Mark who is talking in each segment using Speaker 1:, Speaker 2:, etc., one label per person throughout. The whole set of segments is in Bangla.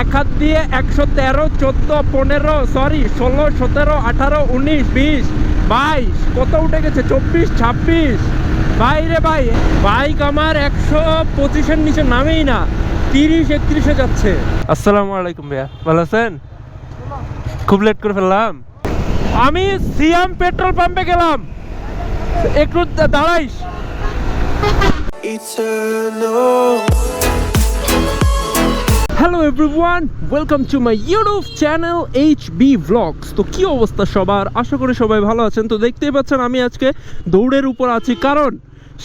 Speaker 1: এক হাত দিয়ে একশো তেরো চোদ্দ পনেরো সরি ষোলো সতেরো আঠারো উনিশ বিশ বাইশ কত উঠে গেছে? চব্বিশ ছাব্বিশ। ভাই রে ভাই বাইক আমার একশো পঁচিশের নিচে নামেই না তিরিশ একত্রিশে যাচ্ছে। আসসালামু আলাইকুম ভাইয়া ভালো আছেন? খুব লেট করে ফেললাম। আমি সিয়াম পেট্রোল পাম্পে গেলাম। একটু দাঁড়াইস।
Speaker 2: Eternal.
Speaker 1: Everyone welcome to my YouTube channel H B vlogs তো কি অবস্থা সবার? আশা করি সবাই ভালো আছেন। তো দেখতেই পাচ্ছেন, আমি আজকে দৌড়ের উপর আছি। কারণ,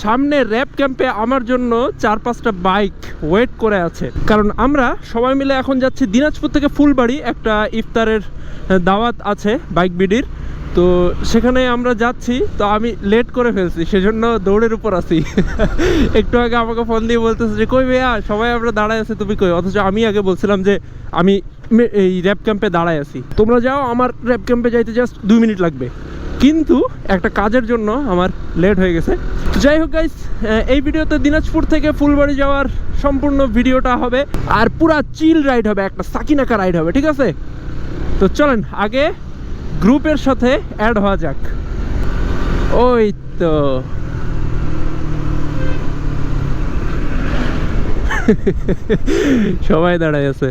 Speaker 1: সামনে র্যাপ ক্যাম্পে আমার জন্য চার পাঁচটা বাইক ওয়েট করে আছে। কারণ আমরা সবাই মিলে এখন যাচ্ছি দিনাজপুর থেকে ফুলবাড়ি। একটা ইফতারের দাওয়াত আছে বাইক বিডির। তো সেখানে আমরা যাচ্ছি, তো আমি লেট করে ফেলছি, সেজন্য দৌড়ের উপর আছি। একটু আগে আমাকে ফোন দিয়ে বলতেছে যে, কই ভাইয়া, সবাই আমরা দাঁড়ায় আছে, তুমি কই? অথচ আমি আগে বলছিলাম যে, আমি এই র্যাপ ক্যাম্পে দাঁড়ায় আছি। তোমরা যাও, আমার র্যাপ ক্যাম্পে যাইতে জাস্ট দুই মিনিট লাগবে। কিন্তু একটা কাজের জন্য আমার লেট হয়ে গেছে। যাই হোক গাইস এই ভিডিওতে দিনাজপুর থেকে ফুলবাড়ি যাওয়ার সম্পূর্ণ ভিডিওটা হবে, আর পুরা চিল রাইড হবে, একটা সাকিনাকা রাইড হবে, ঠিক আছে? তো চলেন, আগে গ্রুপের সাথে অ্যাড হওয়া যাক। ওই তো। সবাই দাঁড়ায় আছে।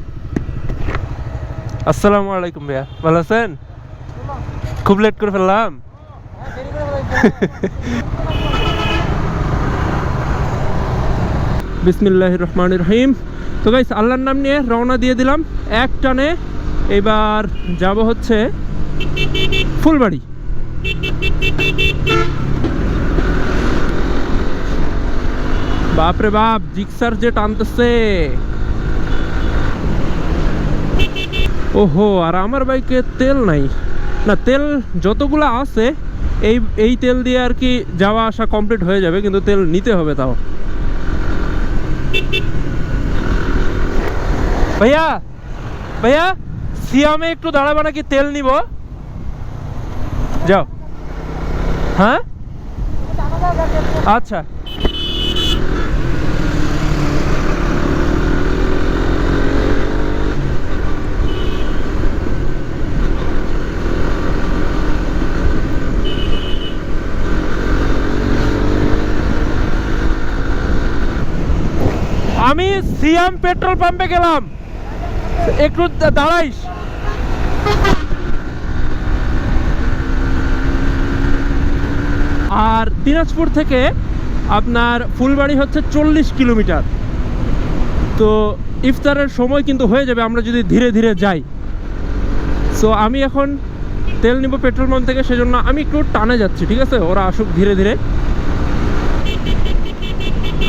Speaker 1: আসসালামু আলাইকুম ভাইয়া, ভালো আছেন? খুব লেট করে ফেললাম। বিসমিল্লাহ রহমান রহিম। তো গাইস আল্লাহর নাম নিয়ে রওনা দিয়ে দিলাম। এক টানে। এবার যাব হচ্ছে ফুলবাড়ি। বাপরে বাপ, জিক্সার যে টানতেছে ওহো, আর আমার বাইকে তেল নাই। না, তেল যতগুলো আছে, এই এই তেল দিয়ে আর কি যাওয়া আসা কমপ্লিট হয়ে যাবে, কিন্তু তেল নিতে হবে তাও। ভাইয়া ভাইয়া, সিয়ামে একটু দাঁড়াবে নাকি তেল নিব? যাও। হ্যাঁ? আচ্ছা। আমি সিয়াম পেট্রোল পাম্পে গেলাম। একটু দাঁড়াইস। আর দিনাজপুর থেকে আপনার ফুলবাড়ি হচ্ছে চল্লিশ কিলোমিটার। তো ইফতারের সময় কিন্তু হয়ে যাবে, আমরা যদি ধীরে ধীরে যাই। সো আমি এখন তেল নিব পেট্রোল পাম্প থেকে, সেজন্য আমি একটু টানে যাচ্ছি, ঠিক আছে? ওরা আসুক ধীরে ধীরে।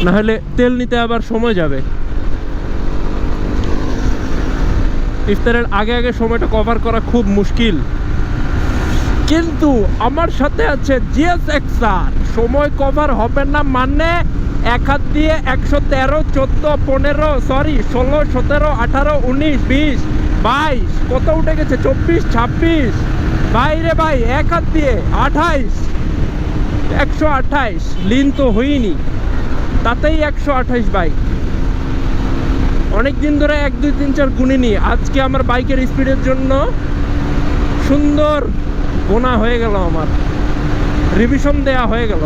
Speaker 1: না হলে তেল নিতে আবার সময় যাবে। ইফতারের আগে আগে সময়টা কভার করা খুব মুশকিল। কিন্তু আমার সাথে আছে জিএস এক্সার সময় কভার হবে না মানে এক হাত দিয়ে একশো তেরো, চোদ্দ, পনেরো সরি ষোলো, সতেরো, আঠারো, উনিশ, বিশ, বাইশ, কত উঠে গেছে? চব্বিশ, ছাব্বিশ। বাইরে ভাই, এক হাত দিয়ে আঠাইশ, একশো আঠাইশ লিন তো হইনি। তাতেই একশো আঠাইশ বাইক অনেক দিন ধরে এক, দুই, তিন, চার গুনিনি। আজকে আমার বাইকের স্পিডের জন্য সুন্দর গোনা হয়ে গেল আমার। রিভিশন দেয়া হয়ে গেল।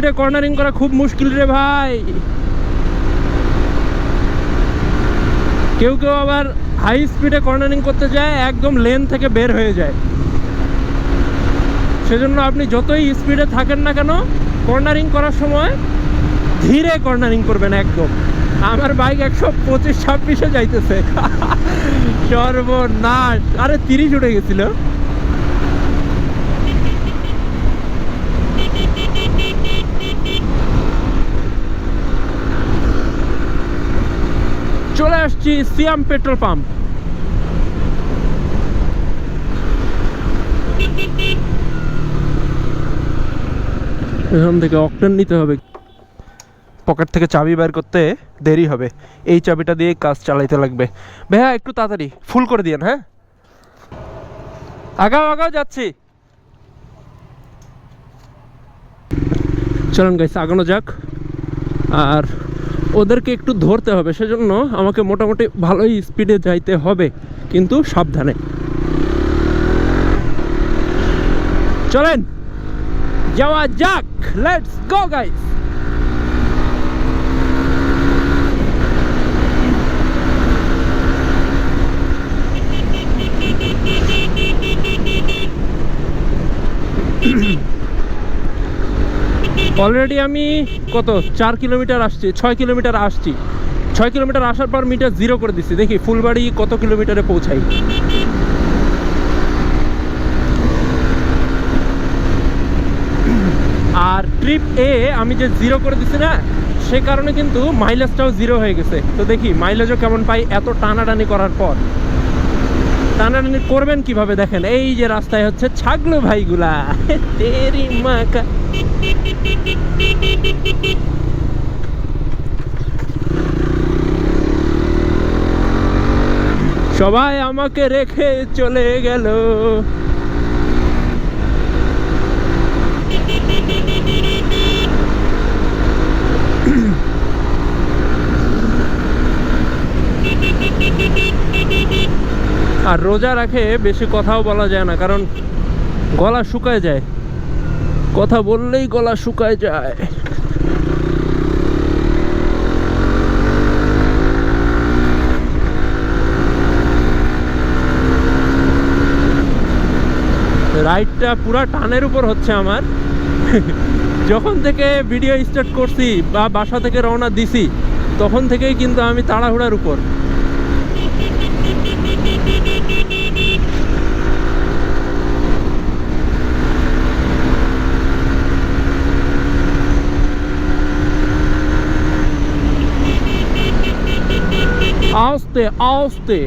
Speaker 1: স্পিডে কর্নারিং করা খুব মুশকিল রে ভাই। কেউ কেউ আবার হাই স্পিডে কর্নারিং করতে যায়, একদম লেন থেকে বের হয়ে যায়। সেজন্য আপনি যতই স্পিডে থাকেন না কেন কর্নারিং করার সময় ধীরে কর্নারিং করবেন একদম। আমার বাইক একশো পঁচিশ ছাব্বিশে যাইতেছে। সর্বনাশ। আরে তিরিশ উঠে গেছিল। চলে আসছি সিয়াম পেট্রোল পাম্প। এখান থেকে অকটেন নিতে হবে। পকেট থেকে চাবি বের করতে দেরি হবে। এই চাবিটা দিয়ে কাজ চালাইতে লাগবে। ভাইয়া, একটু তাড়াতাড়ি ফুল করে দিয়েন হ্যাঁ? আগাও আগাও, যাচ্ছি। চলুন গাইস আগানো যাক। আর ওদেরকে একটু ধরতে হবে সেজন্য আমাকে মোটামুটি ভালোই স্পিডে যাইতে হবে কিন্তু সাবধানে চলেন যাওয়া যাক লেটস গো গাইস অলরেডি আমি কত? চার কিলোমিটার আসছি, ছয় কিলোমিটার আসছি। ছয় কিলোমিটার আসার পর মিটার জিরো করে দিচ্ছি। দেখি, ফুলবাড়ি কত কিলোমিটারে পৌঁছাই? আর ট্রিপ এ আমি যে জিরো করে দিচ্ছি না, সে কারণে কিন্তু মাইলেজটাও জিরো হয়ে গেছে। তো দেখি মাইলেজও কেমন পাই এত টানাটানি করার পর। টানাটানি করবেন কীভাবে দেখেন? এই যে রাস্তায় হচ্ছে ছাগলো ভাইগুলা। তেরি মাকা। সবাই আমাকে রেখে চলে গেল। আর রোজা রাখে বেশি কথাও বলা যায় না, কারণ গলা শুকায় যায়। কথা বললেই গলা শুকায় যায়। রাইডটা পুরা টানের উপর হচ্ছে আমার। যখন থেকে ভিডিও স্টার্ট করছি বা বাসা থেকে রওনা দিছি, তখন থেকেই কিন্তু আমি তাড়াহুড়ার উপর। আস্তে আস্তে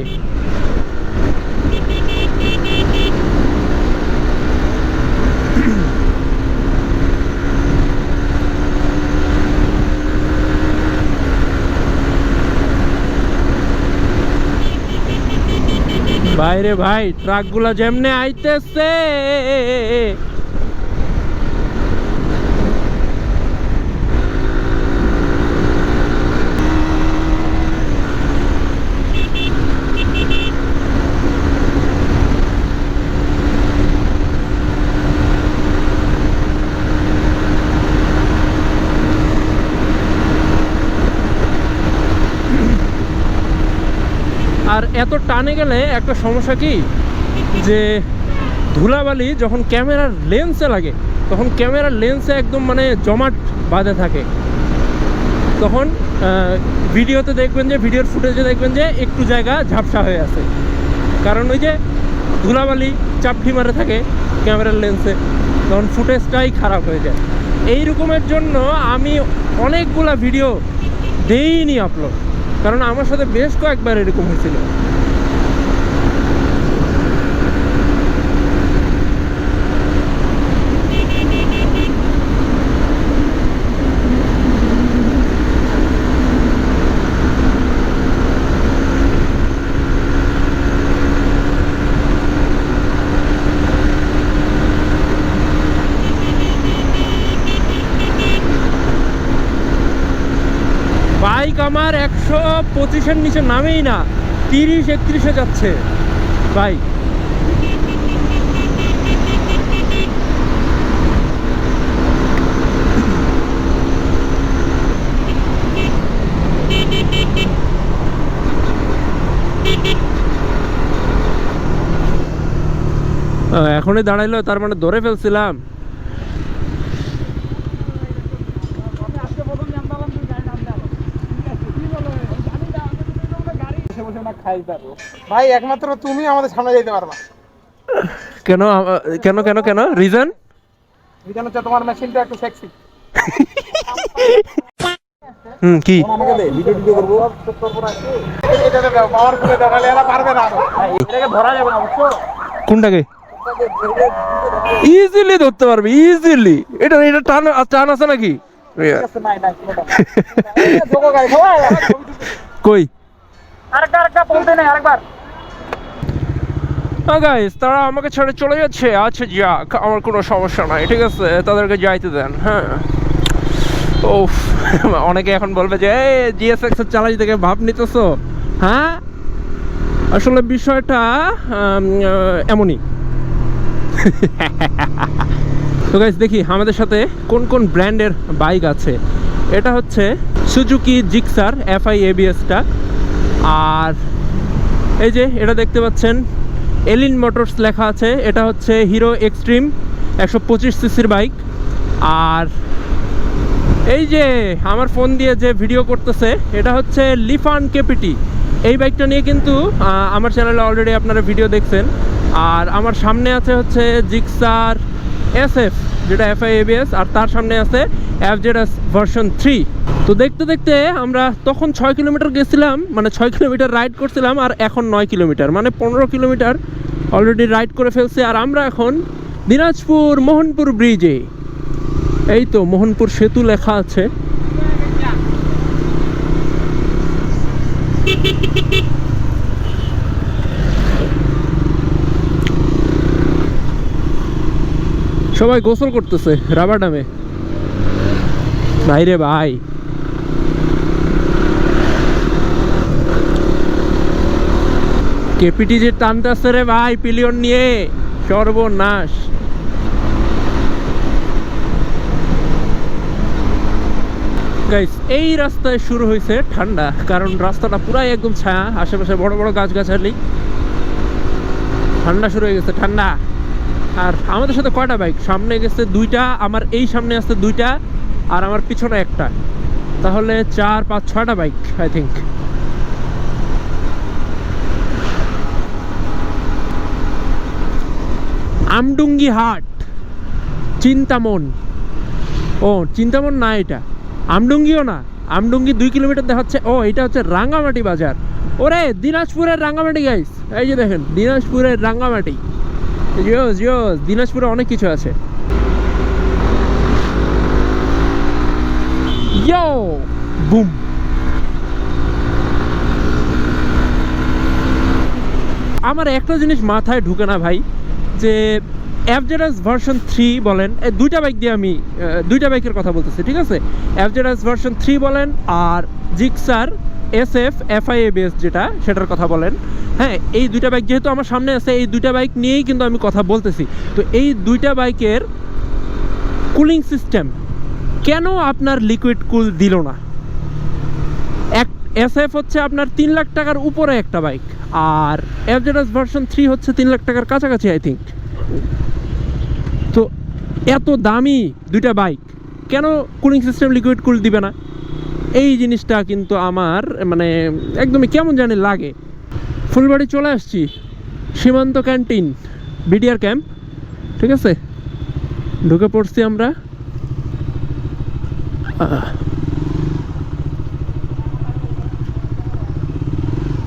Speaker 1: বাইরে ভাই ট্রাকগুলা যেমনে আইতেছে আর এত টানে গেলে একটা সমস্যা কি? যে ধুলাবালি যখন ক্যামেরার লেন্সে লাগে, তখন ক্যামেরার লেন্সে একদম মানে জমাট বাঁধে থাকে। তখন ভিডিওতে দেখবেন যে, ভিডিওর ফুটেজে দেখবেন যে একটু জায়গা ঝাপসা হয়ে আছে। কারণ ওই যে ধুলাবালি চাপটি মারে থাকে ক্যামেরার লেন্সে, তখন ফুটেজটাই খারাপ হয়ে যায়। এই রকমের জন্য আমি অনেকগুলা ভিডিও দেইনি আপলোড কারণ আমার সাথে বেশ কয়েকবার এরকম হয়েছিল বাইক আমার একশো পঁচিশের নিচে নামেই না তিরিশ একত্রিশে যাচ্ছে। আহ, এখনই দাঁড়াইলো তার মানে ধরে ফেলছিলাম।
Speaker 2: ভাই একমাত্র তুমি আমাদের সামনে যেতে পারবা।
Speaker 1: কেন কেন কেন কেন? রিজন
Speaker 2: বিধান হচ্ছে তোমার মেশিনটা একটু সেক্সি
Speaker 1: হুম কি?
Speaker 2: ভিডিও ভিডিও করব। এটাতে দাও পাওয়ার ফুলে দাও এরা পারবে না। এটাকে ধরা যাবে না বুঝছ?
Speaker 1: কোনটাকে? ইজিলি ধরতে পারবি ইজিলি এটা এটা টান টান আছে নাকি? কই? তারা আমাকে ছেড়ে চলে যাচ্ছে। আচ্ছা যাক, আমার কোনো সমস্যা নাই, ঠিক আছে? তাদেরকে যাইতে দেন হ্যাঁ। ও অনেকে এখন বলবে যে জিএসএক্স এর থেকে ভাব হ্যাঁ? আসলে বিষয়টা এমনই। তো গাইস দেখি, আমাদের সাথে কোন কোন ব্র্যান্ডের বাইক আছে? এটা হচ্ছে সুজুকি জিক্সার এফআই এবিএসটা আর এই যে এটা দেখতে পাচ্ছেন এলিন মোটরস লেখা আছে, এটা হচ্ছে হিরো এক্সট্রিম একশো পঁচিশ সিসির বাইক। আর এই যে আমার ফোন দিয়ে যে ভিডিও করতেছে, এটা হচ্ছে লিফান কেপিটি। এই বাইকটা নিয়ে কিন্তু আমার চ্যানেলে অলরেডি আপনারা ভিডিও দেখছেন। আর আমার সামনে আছে হচ্ছে জিক্সার এস এফ যেটা এফআই এবিএস আর তার সামনে আছে এফজেডএস ভার্সন থ্রি তো দেখতে দেখতে আমরা তখন ছয় কিলোমিটার গেছিলাম মানে ছয় কিলোমিটার রাইড করছিলাম আর এখন নয় কিলোমিটার মানে পনেরো কিলোমিটার অলরেডি রাইড করে ফেলছি। আর আমরা এখন দিনাজপুর মোহনপুর ব্রিজে এই তো মোহনপুর সেতু লেখা আছে। সবাই গোসল করতেছে, রাবার ডামে ভাই রে ভাই। কেপিটি যে টানতেছে রে ভাই, পিলিয়ন নিয়ে, সর্বনাশ। গাইস এই রাস্তায় শুরু হয়েছে ঠান্ডা, কারণ রাস্তাটা পুরাই একদম ছায়া, আশেপাশে বড় বড় গাছগাছালি। ঠান্ডা শুরু হয়ে গেছে, ঠান্ডা। আর আমাদের সাথে কয়টা বাইক সামনে গেছে দুইটা, আমার এই সামনে আসছে দুইটা, আর আমার পিছনে একটা। তাহলে চার, পাঁচ, ছয়টা বাইক আই থিঙ্ক আমডুঙ্গি হাট, চিন্তামন। ও, চিন্তামন না এটা। আমডুঙ্গিও না। আমডুঙ্গি দুই কিলোমিটার দেখাচ্ছে। ও, এটা হচ্ছে রাঙ্গামাটি বাজার। ওরে, দিনাজপুরের রাঙ্গামাটি গাইস এই যে দেখেন, দিনাজপুরের রাঙ্গামাটি। জিওস জিওস, দিনাজপুরে অনেক কিছু আছে। Yo, boom. আমার একটা জিনিস মাথায় ঢুকে না ভাই। যে অ্যাভজেডাস ভার্সন থ্রি বলেন, এ দুইটা বাইক দিয়ে আমি দুইটা বাইকের কথা বলতেছি, ঠিক আছে? অ্যাভজেডাস ভার্সন থ্রি বলেন আর Gixxer S F FI ABS যেটা, সেটার কথা বলেন। হ্যাঁ এই দুইটা বাইক যেহেতু আমার সামনে আছে, এই দুইটা বাইক নিয়েই কিন্তু আমি কথা বলতেছি। তো এই দুইটা বাইকের কুলিং সিস্টেম কেন আপনার লিকুইড কুল দিল না? এক এস এফ হচ্ছে আপনার তিন লাখ টাকার উপরে একটা বাইক। আর এফজেডাস ভার্সন থ্রি হচ্ছে তিন লাখ টাকার কাছাকাছি আই থিঙ্ক তো এত দামি দুইটা বাইক, কেন কুলিং সিস্টেম লিকুইড কুল দিবে না? এই জিনিসটা কিন্তু আমার মানে একদমই কেমন জানি লাগে। ফুলবাড়ি চলে আসছি, সীমান্ত ক্যান্টিন বিডিআর ক্যাম্প ঠিক আছে? ঢুকে পড়ছি আমরা।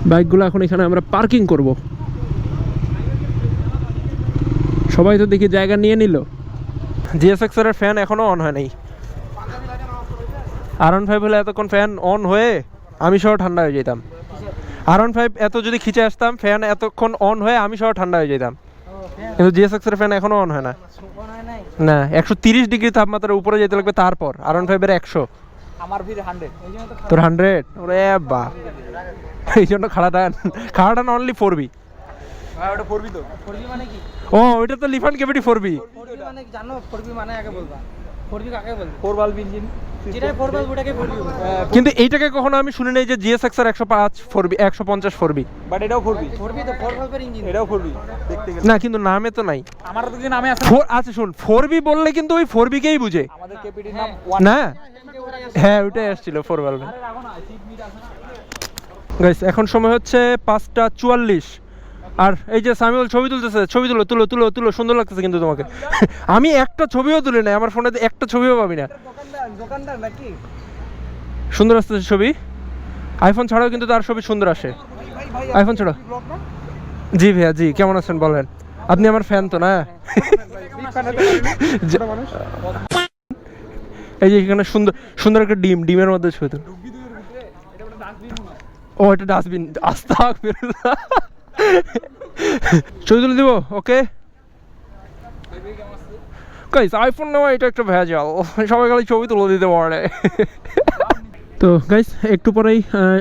Speaker 1: বাইকগুলো এখন এখানে আমরা পার্কিং করব। সবাই তো দেখি জায়গা নিয়ে নিল। জিএসএক্স এর ফ্যান এখনও অন হয় নাই। আর ফাইভ হলে এতক্ষণ ফ্যান অন হয়ে আমি সহ ঠান্ডা হয়ে যেতাম আর ফাইভ এত যদি খিচে আসতাম ফ্যান এতক্ষণ অন হয়ে আমি সহ ঠান্ডা হয়ে যেতাম কিন্তু জিএসএক্স এর ফ্যান এখনও অন হয় না। না একশো তিরিশ ডিগ্রি তাপমাত্রার উপরে যেতে লাগবে তারপর। আর ফাইভের একশো।
Speaker 2: আমার ভিড় হান্ড্রেড
Speaker 1: তোর হান্ড্রেড ওরে বা এই জন্য খাড়াটা খাড়াটা অনলি ফোর বি
Speaker 2: ভাই ওটা ফোরবি তো। ফোরবি মানে কি?
Speaker 1: ও ওইটা তো লিফান কেবিটি ফোর বি
Speaker 2: মানে আগে বলবা। কাকে বলব ফোর বাল্ব ইঞ্জিন ফোর
Speaker 1: কিন্তু এইটাকে কখনো আমি শুনি নাই যে জিএসএক্স এর একশো পাঁচ ফোর বি একশো পঞ্চাশ ফোর বি
Speaker 2: বাট এটাও ফোরবি ফোরবি তো ফোর বাল্বের ইঞ্জিন এটাও দেখতে গেলে।
Speaker 1: না কিন্তু নামে তো নাই।
Speaker 2: আমার তো যে নামে আছে?
Speaker 1: ফোর আচ্ছা শুন ফোর বি বললে কিন্তু ওই ফোর বিকেই বুঝে।
Speaker 2: আমাদের কেপিটির নাম
Speaker 1: না? হ্যাঁ ওইটাই আসছিল ফোর বালবে গাইস এখন সময় হচ্ছে পাঁচটা চুয়াল্লিশ। আর এই যে সামিউল ছবি তুলতেছে, ছবি তুলো তুলো তুলো তুলো, সুন্দর লাগতেছে কিন্তু তোমাকে। আমি একটা ছবিও তুলি নাই, আমার ফোনে একটা ছবিও পাবি না। সুন্দর আসতেছে ছবি। আইফোন ছাড়াও কিন্তু তার ছবি সুন্দর আসে। আইফোন ছাড়া জি ভাইয়া, জি, কেমন আছেন বলেন? আপনি আমার ফ্যান তো না? এই যে এখানে সুন্দর সুন্দর একটা ডিম, ডিমের মধ্যে ছবি তুল। ও এটা ডাস্টবিন আস্তা ছবি তুলে দিব ওকে গাইস আইফোন নেওয়া এটা একটা ভেজাল। সবাই খালি ছবি তুলে দিতে পারে। তো গাইস একটু পরেই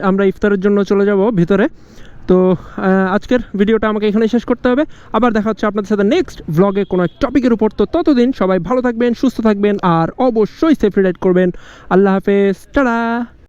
Speaker 1: আমরা ইফতারের জন্য চলে যাব ভিতরে। তো আজকের ভিডিওটা আমাকে এখানে শেষ করতে হবে। আবার দেখা হচ্ছে আপনাদের সাথে নেক্সট ভ্লগে কোনো এক টপিকের উপর। তো ততদিন সবাই ভালো থাকবেন, সুস্থ থাকবেন, আর অবশ্যই সেফ রাইড করবেন। আল্লাহ হাফেজ, টাটা!